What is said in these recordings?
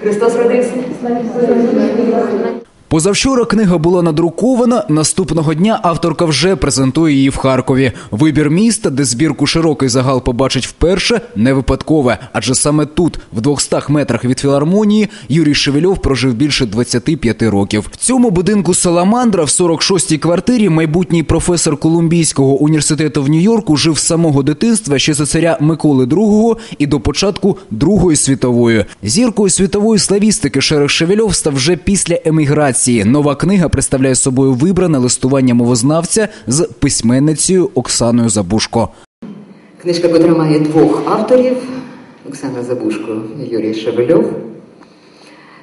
Христос родився. Позавчора книга була надрукована. Наступного дня авторка вже презентує її в Харкові. Вибір міста, де збірку широкий загал побачить вперше, не випадкове, адже саме тут, в 200 метрах від філармонії, Юрій Шевельов прожив більше 25 років. В цьому будинку Саламандра, в 46-й квартирі, майбутній професор Колумбійського університету в Нью-Йорку жив з самого дитинства ще за царя Миколи II і до початку Другої світової. Зіркою світової славістики Шерех Шевельов став вже після еміграції. Нова книга представляє собою вибране листування мовознавця з письменницею Оксаною Забушко. Книжка, котра має двох авторів: Оксана Забушко і Юрій Шевельов.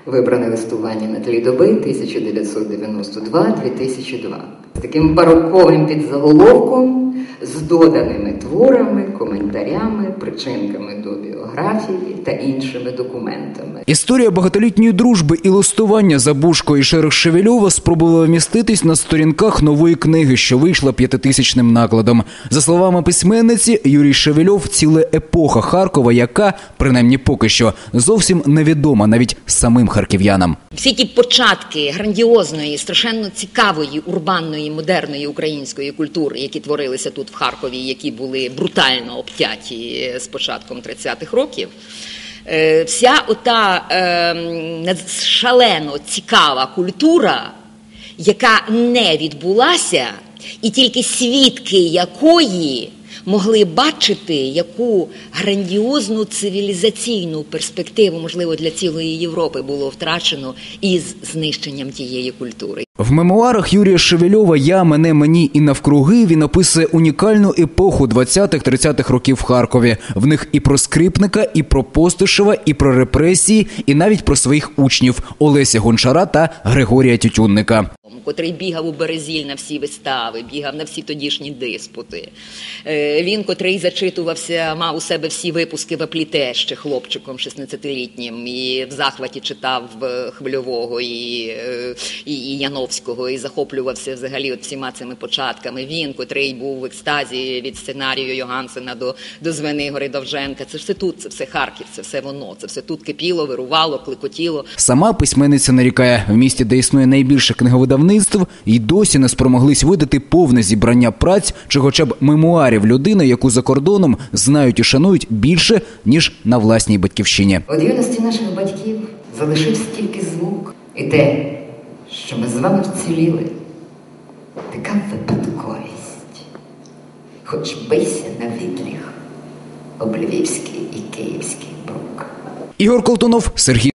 Вибране листування на тлі доби 1992-2002. З таким бароковим підзаголовком, з доданими творами, коментарями, причинками до біографії та іншими документами. Історія багатолітньої дружби і листування Забушко і Шерех Шевельова спробувала вміститись на сторінках нової книги, що вийшла п'ятитисячним накладом. За словами письменниці, Юрій Шевельов ціле епоха Харкова, яка, принаймні поки що, зовсім невідома навіть самим харків'янам. Всі ті початки грандіозної, страшенно цікавої, урбанної, модерної української культури, які творилися тут в Харкові, які були брутально обтяті з початком 30-х років. е, Вся ота е, шалено цікава культура, яка не відбулася, і тільки свідки якої могли бачити, яку грандіозну цивілізаційну перспективу, можливо, для цілої Європи було втрачено із знищенням тієї культури. В мемуарах Юрія Шевельова Я, мене, мені і навкруги він описує унікальну епоху 20-30-х років в Харкові. В них і про скрипника, і про Постишева, і про репресії, і навіть про своїх учнів Олеся Гончара та Григорія Тютюнника. Котрий бігав у Березіль на всі вистави, бігав на всі тодішні диспути. Е, Він, котрий зачитувався, мав у себе всі випуски в апліте ще хлопчиком 16-літнім, і в захваті читав е, Хвильового і, е, і, і Яновського, і захоплювався взагалі от всіма цими початками. Він, котрий був в екстазі від сценарію Йогансена до, до Звенигори Довженка. Це все тут, це все Харків, це все воно, це все тут кипіло, вирувало, клекотіло. Сама письменниця нарікає, в місті, де існує найбільше книговидавництв, і досі не спромоглись видати повне зібрання праць чи хоча б мемуарів людини, яку за кордоном знають і шанують більше ніж на власній батьківщині. От юності наших батьків залишився тільки звук і те, що ми з вами вціліли. Така випадковість. Хоч бийся на відліг об львівський і київський брук. Ігор Колтунов, Сергій